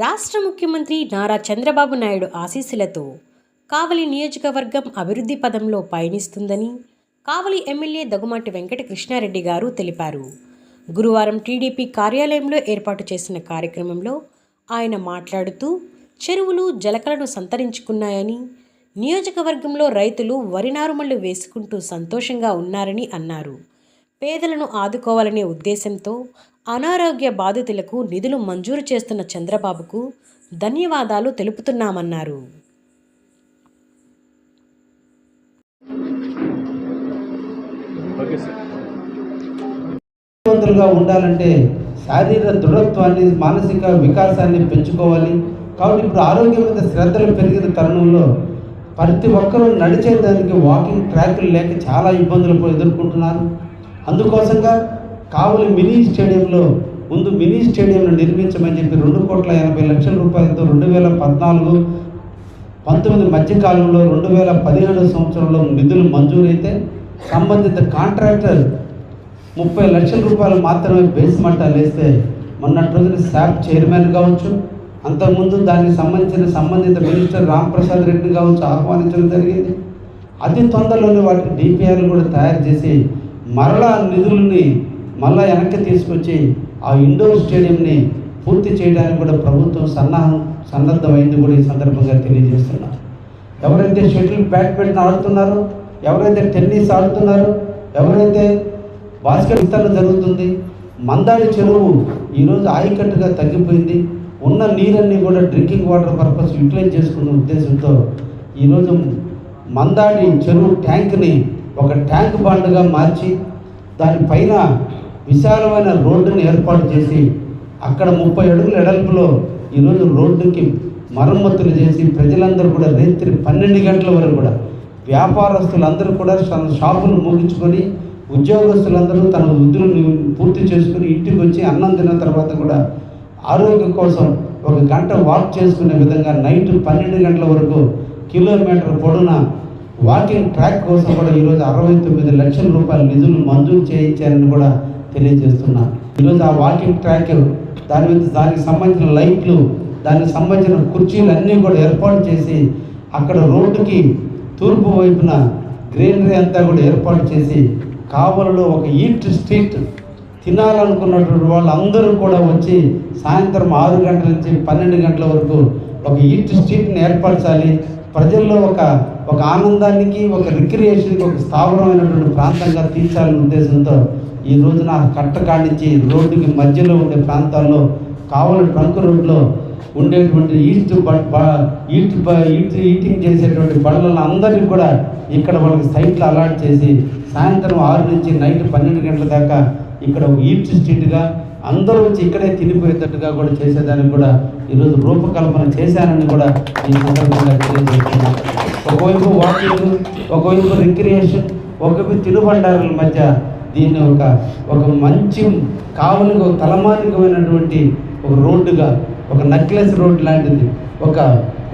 రాష్ట్ర ముఖ్యమంత్రి నారా చంద్రబాబు నాయుడు ఆశీస్సులతో కావలి నియోజకవర్గం అభివృద్ధి పదంలో పయనిస్తుందని కావలి ఎమ్మెల్యే దగుమాటి వెంకట కృష్ణారెడ్డి గారు తెలిపారు. గురువారం టీడీపీ కార్యాలయంలో ఏర్పాటు చేసిన కార్యక్రమంలో ఆయన మాట్లాడుతూ చెరువులు జలకలను సంతరించుకున్నాయని నియోజకవర్గంలో రైతులు వరి నారుమళ్ళు వేసుకుంటూ సంతోషంగా ఉన్నారని అన్నారు. పేదలను ఆదుకోవాలనే ఉద్దేశంతో అనారోగ్య బాధితులకు నిధులు మంజూరు చేస్తున్న చంద్రబాబుకు ధన్యవాదాలు తెలుపుతున్నామన్నారు. ఉండాలంటే శారీర దృఢత్వాన్ని మానసిక వికాసాన్ని పెంచుకోవాలి. కాబట్టి ఇప్పుడు ఆరోగ్యం మీద శ్రద్ధలు పెరిగిన తరుణంలో ప్రతి ఒక్కరూ నడిచేదానికి వాకింగ్ ట్రాక్లు లేక చాలా ఇబ్బందులు ఎదుర్కొంటున్నారు. అందుకోసంగా కావలి మినీ స్టేడియంలో ముందు మినీ స్టేడియంను నిర్మించమని చెప్పి రెండు కోట్ల ఎనభై లక్షల రూపాయలతో రెండు వేల పద్నాలుగు పంతొమ్మిది మధ్యకాలంలో రెండు వేల పదిహేడు సంవత్సరంలో నిధులు మంజూరైతే సంబంధిత కాంట్రాక్టర్ ముప్పై లక్షల రూపాయలు మాత్రమే బేస్ మట్టాలు వేస్తే మొన్నటి రోజున శాప్ చైర్మన్ కావచ్చు అంతకుముందు దానికి సంబంధించిన సంబంధిత మినిస్టర్ రాంప్రసాద్ రెడ్డి కావచ్చు ఆహ్వానించడం జరిగింది. అతి తొందరలోనే వాటికి డిపిఆర్లు కూడా తయారు చేసి మరలా నిధులని మళ్ళా వెనక్కి తీసుకొచ్చి ఆ ఇండోర్ స్టేడియంని పూర్తి చేయడానికి కూడా ప్రభుత్వం సన్నాహం సన్నద్ధమైంది కూడా ఈ సందర్భంగా తెలియజేస్తున్నారు. ఎవరైతే షటిల్ బ్యాడ్మింటన్ ఆడుతున్నారో ఎవరైతే టెన్నిస్ ఆడుతున్నారో ఎవరైతే బాస్కెట్ విస్తరణ జరుగుతుంది మందాడి చెరువు ఈరోజు ఆయకట్టుగా తగ్గిపోయింది. ఉన్న నీరన్నీ కూడా డ్రింకింగ్ వాటర్ పర్పస్ యూటిలైజ్ చేసుకున్న ఉద్దేశంతో ఈరోజు మందాడి చెరువు ట్యాంక్ని ఒక ట్యాంక్ బాండ్గా మార్చి దానిపైన విశాలమైన రోడ్డుని ఏర్పాటు చేసి అక్కడ ముప్పై అడుగుల ఎడల్పులో ఈరోజు రోడ్డుకి మరమ్మతులు చేసి ప్రజలందరూ కూడా రాత్రి పన్నెండు గంటల వరకు కూడా వ్యాపారస్తులందరూ కూడా తన షాపులు ముగించుకొని ఉద్యోగస్తులందరూ తన వృద్ధులను పూర్తి చేసుకుని ఇంటికి వచ్చి అన్నం తిన్న తర్వాత కూడా ఆరోగ్యం కోసం ఒక గంట వాక్ చేసుకునే విధంగా నైట్ పన్నెండు గంటల వరకు కిలోమీటర్ పొడున వాకింగ్ ట్రాక్ కోసం కూడా ఈరోజు అరవై తొమ్మిది లక్షల రూపాయల నిధులు మంజూరు చేయించారని కూడా తెలియజేస్తున్నారు ఈరోజు ఆ వాకింగ్ ట్రాక్ దాని మీద దానికి సంబంధించిన లైట్లు దానికి సంబంధించిన కుర్చీలు అన్నీ కూడా ఏర్పాటు చేసి అక్కడ రోడ్డుకి తూర్పు వైపున గ్రీనరీ అంతా కూడా ఏర్పాటు చేసి కావలలో ఒక ఈట్ స్ట్రీట్ తినాలనుకున్నటువంటి వాళ్ళందరూ కూడా వచ్చి సాయంత్రం ఆరు గంటల నుంచి పన్నెండు గంటల వరకు ఒక ఈట్ స్ట్రీట్ని ఏర్పరచాలి. ప్రజల్లో ఒక ఒక ఆనందానికి ఒక రిక్రియేషన్కి ఒక స్థావరమైనటువంటి ప్రాంతంగా తీర్చాలనే ఉద్దేశంతో ఈ రోజున కట్ట కాడించి రోడ్డుకి మధ్యలో ఉండే ప్రాంతాల్లో కావలి ట్రంక్ రోడ్లో ఉండేటువంటి ఈస్ట్ బ- ఈట్ ఈట్ ఈటింగ్ చేసేటువంటి బళ్ళను అందరికీ కూడా ఇక్కడ వాళ్ళకి సైట్లు అలాట్ చేసి సాయంత్రం ఆరు నుంచి నైట్ పన్నెండు గంటల దాకా ఇక్కడ ఒక ఈట్ స్ట్రీట్గా అందరూ వచ్చి ఇక్కడే తినిపోయేటట్టుగా కూడా చేసేదానికి కూడా ఈరోజు రూపకల్పన చేశానని కూడా ఈ సందర్భంగా తెలియజేస్తున్నాను. ఒకవైపు వాకింగ్ ఒకవైపు రిక్రియేషన్ ఒకవైపు తినుబండారుల మధ్య దీన్ని ఒక ఒక మంచి కావలికి ఒక తలమానికమైనటువంటి ఒక రోడ్డుగా ఒక నెక్లెస్ రోడ్ లాంటిది. ఒక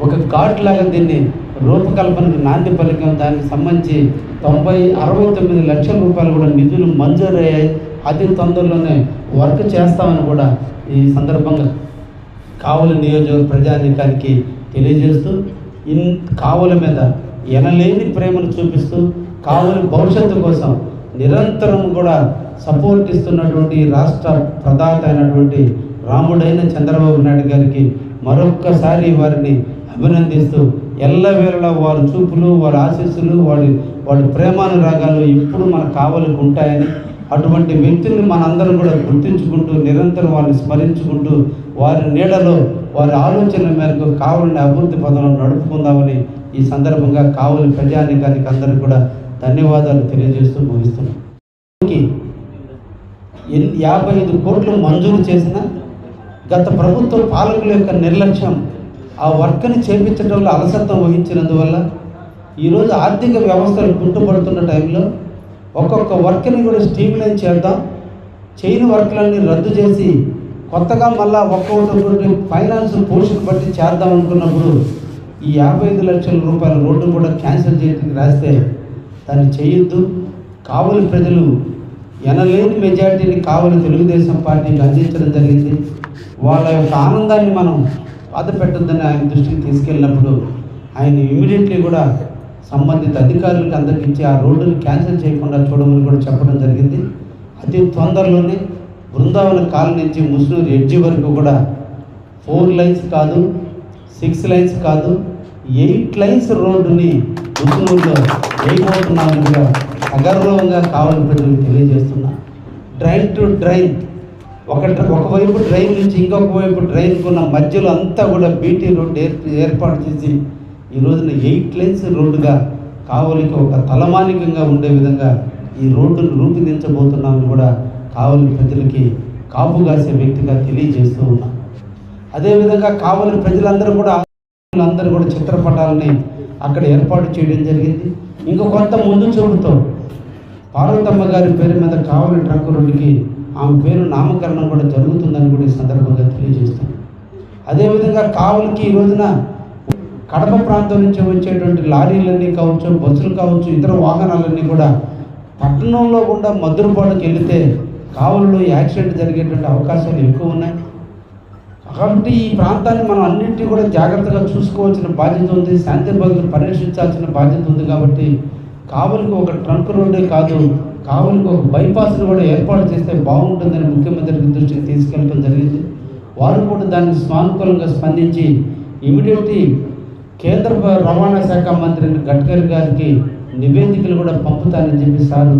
ఒక ఘాట్ లాగా దీన్ని రూపకల్పనకు నాంది పలికం. దానికి సంబంధించి తొంభై అరవై తొమ్మిది లక్షల రూపాయలు కూడా నిధులు మంజూరయ్యాయి. అతి తొందరలోనే వర్క్ చేస్తామని కూడా ఈ సందర్భంగా కావలి నియోజక ప్రజానీకానికి తెలియజేస్తూ ఇన్ కావుల మీద ఎనలేని ప్రేమను చూపిస్తూ కావలి భవిష్యత్తు కోసం నిరంతరం కూడా సపోర్ట్ ఇస్తున్నటువంటి రాష్ట్ర ప్రదాత అయినటువంటి రాముడైన చంద్రబాబు నాయుడు గారికి మరొక్కసారి వారిని అభినందిస్తూ ఎల్లవేళలా వారి చూపులు వారి ఆశీస్సులు వాడి వాడి ప్రేమానురాగాలు ఎప్పుడు మన కావలకు ఉంటాయని అటువంటి వ్యక్తుల్ని మనందరం కూడా గుర్తించుకుంటూ నిరంతరం వారిని స్మరించుకుంటూ వారి నీడలో వారి ఆలోచనల మేరకు కావులని అభివృద్ధి పదంలో నడుపుకుందామని ఈ సందర్భంగా కావలి ప్రజానికానికి అందరికీ కూడా ధన్యవాదాలు తెలియజేస్తూ ముగిస్తున్నాం. ఎన్ని యాభై ఐదు కోట్లు మంజూరు చేసిన గత ప్రభుత్వ పాలకుల యొక్క నిర్లక్ష్యం ఆ వర్క్ని చేపించడంలో అలసత్వం వహించినందువల్ల ఈరోజు ఆర్థిక వ్యవస్థలు కుంటుపడుతున్న టైంలో ఒక్కొక్క వర్క్ని కూడా స్ట్రీమ్లైన్ చేద్దాం. చేయని వర్క్లన్నీ రద్దు చేసి కొత్తగా మళ్ళా ఒక్కొక్కటి ఫైనాన్స్ పోషణ బట్టి చేద్దాం అనుకున్నప్పుడు ఈ యాభై ఐదు లక్షల రూపాయల రోడ్డు కూడా క్యాన్సిల్ చేయడానికి రాస్తే దాన్ని చేయొద్దు. కావలి ప్రజలు ఎనలేని మెజార్టీని కావలి తెలుగుదేశం పార్టీకి అందించడం జరిగింది. వాళ్ళ యొక్క ఆనందాన్ని మనం బాధ పెట్టొద్దని ఆయన దృష్టికి తీసుకెళ్ళినప్పుడు ఆయన ఇమీడియట్లీ కూడా సంబంధిత అధికారులకు అందరికీ ఆ రోడ్డుని క్యాన్సిల్ చేయకుండా చూడమని కూడా చెప్పడం జరిగింది. అతి తొందరలోనే బృందావన కాలం నుంచి ముస్నూరు ఎడ్జి వరకు కూడా ఫోర్ లైన్స్ కాదు సిక్స్ లైన్స్ కాదు ఎయిట్ లైన్స్ రోడ్డుని ముస్నూరులో వేయబోతున్నామని కూడా అగర్వంగా కావాలని ప్రజలకు తెలియజేస్తున్నా. డ్రైన్ టు డ్రైన్ ఒక ఒకవైపు డ్రైన్ నుంచి ఇంకొక వైపు డ్రైన్కు ఉన్న మధ్యలో అంతా కూడా బీటీ రోడ్డు ఏర్ ఏర్పాటు చేసి ఈ రోజున ఎయిట్ లైన్స్ రోడ్డుగా కావలికి ఒక తలమానికంగా ఉండే విధంగా ఈ రోడ్డును రూపొందించబోతున్నామని కూడా కావలి ప్రజలకి కాపు కాసే వ్యక్తిగా తెలియజేస్తూ ఉన్నా. అదేవిధంగా కావలి ప్రజలందరూ కూడా అందరూ కూడా చిత్రపటాలని అక్కడ ఏర్పాటు చేయడం జరిగింది. ఇంకా కొంత ముందు చూపుతో పార్వతమ్మ గారి పేరు మీద కావలి ట్రక్ రోడ్డుకి ఆమె పేరు నామకరణం కూడా జరుగుతుందని కూడా ఈ సందర్భంగా తెలియజేస్తుంది అదేవిధంగా కావలికి ఈ రోజున కడప ప్రాంతం నుంచి వచ్చేటువంటి లారీలన్నీ కావచ్చు బస్సులు కావచ్చు ఇతర వాహనాలన్నీ కూడా పట్టణంలో కూడా మధురపాటుకి వెళితే కావలిలో యాక్సిడెంట్ జరిగేటువంటి అవకాశాలు ఎక్కువ ఉన్నాయి. కాబట్టి ఈ ప్రాంతాన్ని మనం అన్నింటినీ కూడా జాగ్రత్తగా చూసుకోవాల్సిన బాధ్యత ఉంది. శాంతి భక్తులు పరిరక్షించాల్సిన బాధ్యత ఉంది కాబట్టి కావలికి ఒక ట్రంక్ రోడ్డే కాదు కావలికి ఒక బైపాస్ను కూడా ఏర్పాటు చేస్తే బాగుంటుందని ముఖ్యమంత్రి దృష్టికి తీసుకెళ్ళడం జరిగింది. వారు కూడా దాన్ని సానుకూలంగా స్పందించి ఇమీడియట్లీ కేంద్ర రవాణా శాఖ మంత్రి గడ్కరీ గారికి నివేదికలు కూడా పంపుతానని చెప్పి సారు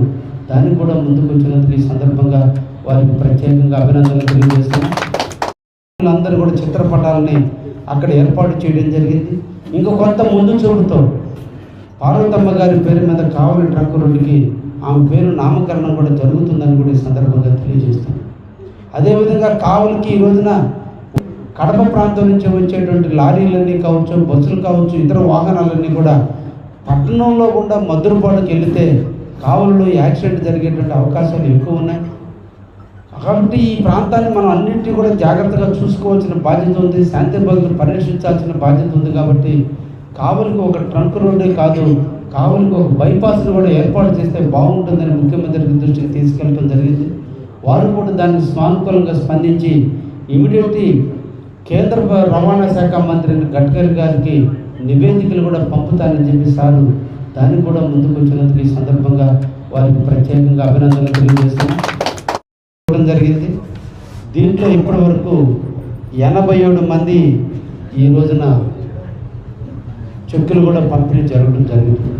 దాన్ని కూడా ముందుకు వచ్చినందుకు ఈ సందర్భంగా వారికి ప్రత్యేకంగా అభినందనలు తెలియజేస్తున్నాం. అందరూ కూడా చిత్రపటాలని అక్కడ ఏర్పాటు చేయడం జరిగింది. ఇంకా కొంత ముందు చూపుతో పార్వతమ్మ గారి పేరు మీద కావలి ట్రక్ రోడ్డుకి ఆమె పేరు నామకరణం కూడా జరుగుతుందని కూడా ఈ సందర్భంగా తెలియజేస్తాం అదేవిధంగా కావలికి ఈ రోజున కడప ప్రాంతం నుంచి వచ్చేటువంటి లారీలన్నీ కావచ్చు బస్సులు కావచ్చు ఇతర వాహనాలన్నీ కూడా పట్టణంలో కూడా మధురపాటుకి వెళితే కావలిలో యాక్సిడెంట్ జరిగేటువంటి అవకాశాలు ఎక్కువ ఉన్నాయి. కాబట్టి ఈ ప్రాంతాన్ని మనం అన్నింటినీ కూడా జాగ్రత్తగా చూసుకోవాల్సిన బాధ్యత ఉంది. శాంతి భద్రతలు పరిరక్షించాల్సిన బాధ్యత ఉంది కాబట్టి కావలికి ఒక ట్రంక్ రోడ్డే కాదు కావలికి ఒక బైపాస్ను కూడా ఏర్పాటు చేస్తే బాగుంటుందని ముఖ్యమంత్రి దృష్టికి తీసుకెళ్ళడం జరిగింది. వారు కూడా దాన్ని సానుకూలంగా స్పందించి ఇమీడియట్లీ కేంద్ర రవాణా శాఖ మంత్రి గడ్కరీ గారికి నివేదికలు కూడా పంపుతానని చెప్పి సారు దానికి కూడా ముందుకు వచ్చినందుకు ఈ సందర్భంగా వారికి ప్రత్యేకంగా అభినందనలు తెలియజేస్తున్నాం. జరిగింది. దీంట్లో ఇప్పటి వరకు ఎనభై ఏడు మంది ఈ రోజున చెక్కులు కూడా పంపిణీ జరగడం జరిగింది.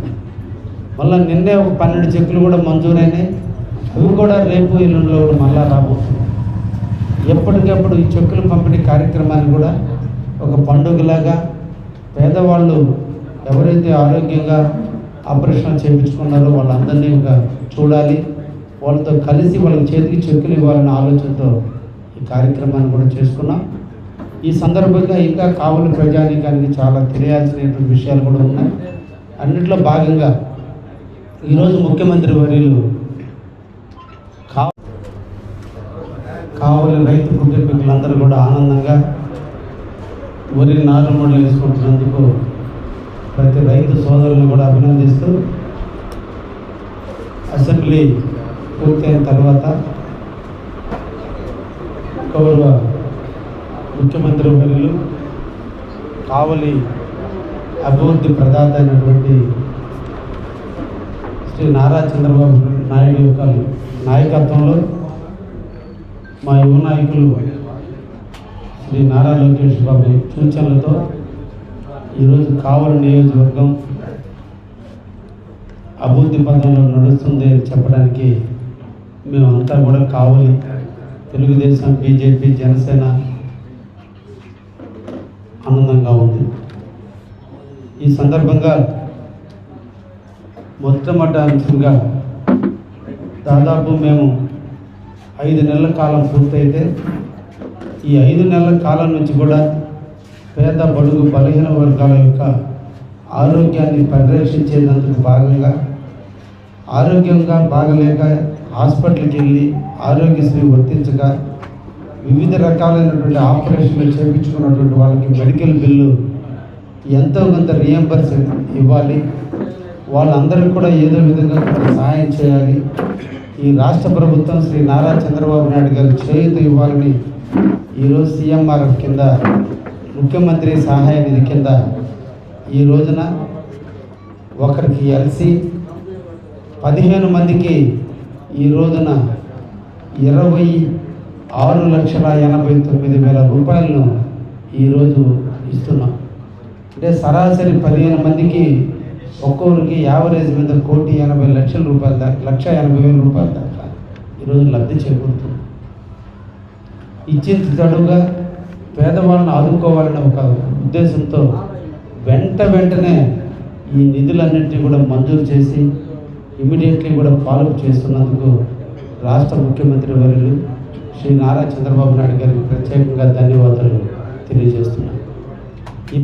మళ్ళీ నిన్నే ఒక పన్నెండు చెక్కులు కూడా మంజూరైనాయి. అవి కూడా రేపు ఎల్లుండిలో కూడా మళ్ళా రాబోతుంది ఎప్పటికప్పుడు ఈ చెక్కుల పంపిణీ కార్యక్రమాన్ని కూడా ఒక పండుగలాగా పేదవాళ్ళు ఎవరైతే ఆరోగ్యంగా ఆపరేషన్ చేయించుకున్నారో వాళ్ళందరినీ ఇంకా చూడాలి. వాళ్ళతో కలిసి వాళ్ళకి చేతికి చెక్కులు ఇవ్వాలనే ఆలోచనతో ఈ కార్యక్రమాన్ని కూడా చేసుకున్నాం. ఈ సందర్భంగా ఇంకా కావలి ప్రజానీకానికి చాలా తెలియాల్సినటువంటి విషయాలు కూడా ఉన్నాయి. అన్నిట్లో భాగంగా ఈరోజు ముఖ్యమంత్రి వర్యులు కావలి రైతు కుటుంబీకులందరూ కూడా ఆనందంగా వరి నారుమూడలు వేసుకుంటున్నందుకు ప్రతి రైతు సోదరులను కూడా అభినందిస్తూ అసెంబ్లీ పూర్తయిన తర్వాత గౌరవ ముఖ్యమంత్రి వర్యులు కావలి అభివృద్ధి ప్రదాత అయినటువంటి శ్రీ నారా చంద్రబాబు నాయుడు యొక్క నాయకత్వంలో మా యువ నాయకులు శ్రీ నారా లోకేష్ బాబు సూచనలతో ఈరోజు కావలి నియోజకవర్గం అభివృద్ధి పథంలో నడుస్తుంది అని చెప్పడానికి మేమంతా కూడా కావలి తెలుగుదేశం బీజేపీ జనసేన ఆనందంగా ఉంది. ఈ సందర్భంగా మొట్టమొదటి అంశంగా దాదాపు మేము ఐదు నెలల కాలం పూర్తయితే ఈ ఐదు నెలల కాలం నుంచి కూడా పేద బడుగు బలహీన వర్గాల యొక్క ఆరోగ్యాన్ని పరిరక్షించేందుకు భాగంగా ఆరోగ్యంగా బాగలేక హాస్పిటల్కి వెళ్ళి ఆరోగ్యశ్రీ వర్తించగా వివిధ రకాలైనటువంటి ఆపరేషన్లు చేయించుకున్నటువంటి వాళ్ళకి మెడికల్ బిల్లు ఎంతో కొంత రియంబర్స్ ఇవ్వాలి. వాళ్ళందరికీ కూడా ఏదో విధంగా కొంత సహాయం చేయాలి. ఈ రాష్ట్ర ప్రభుత్వం శ్రీ నారా చంద్రబాబు నాయుడు గారు చేయుత ఇవ్వాలని ఈరోజు సీఎంఆర్ఎఫ్ కింద ముఖ్యమంత్రి సహాయ నిధి కింద ఈ రోజున ఒకరికి ఎల్సి పదిహేను మందికి ఈ రోజున ఇరవై ఆరు లక్షల ఎనభై తొమ్మిది వేల రూపాయలను ఈరోజు ఇస్తున్నాం. అంటే సరాసరి పదిహేను మందికి ఒక్కొక్కరికి యావరేజ్ మీద కోటి ఎనభై లక్షల రూపాయల దాకా లక్ష ఎనభై వేల రూపాయల దాకా ఈరోజు లబ్ధి చేకూరుతుంది. ఇచ్చిన తడుగా పేదవాళ్ళని ఆదుకోవాలనే ఒక ఉద్దేశంతో వెంట వెంటనే ఈ నిధులన్నింటినీ కూడా మంజూరు చేసి ఇమీడియట్లీ కూడా ఫాలోఅప్ చేస్తున్నందుకు రాష్ట్ర ముఖ్యమంత్రి వర్యులు శ్రీ నారా చంద్రబాబు నాయుడు గారికి ప్రత్యేకంగా ధన్యవాదాలు తెలియజేస్తున్నాను.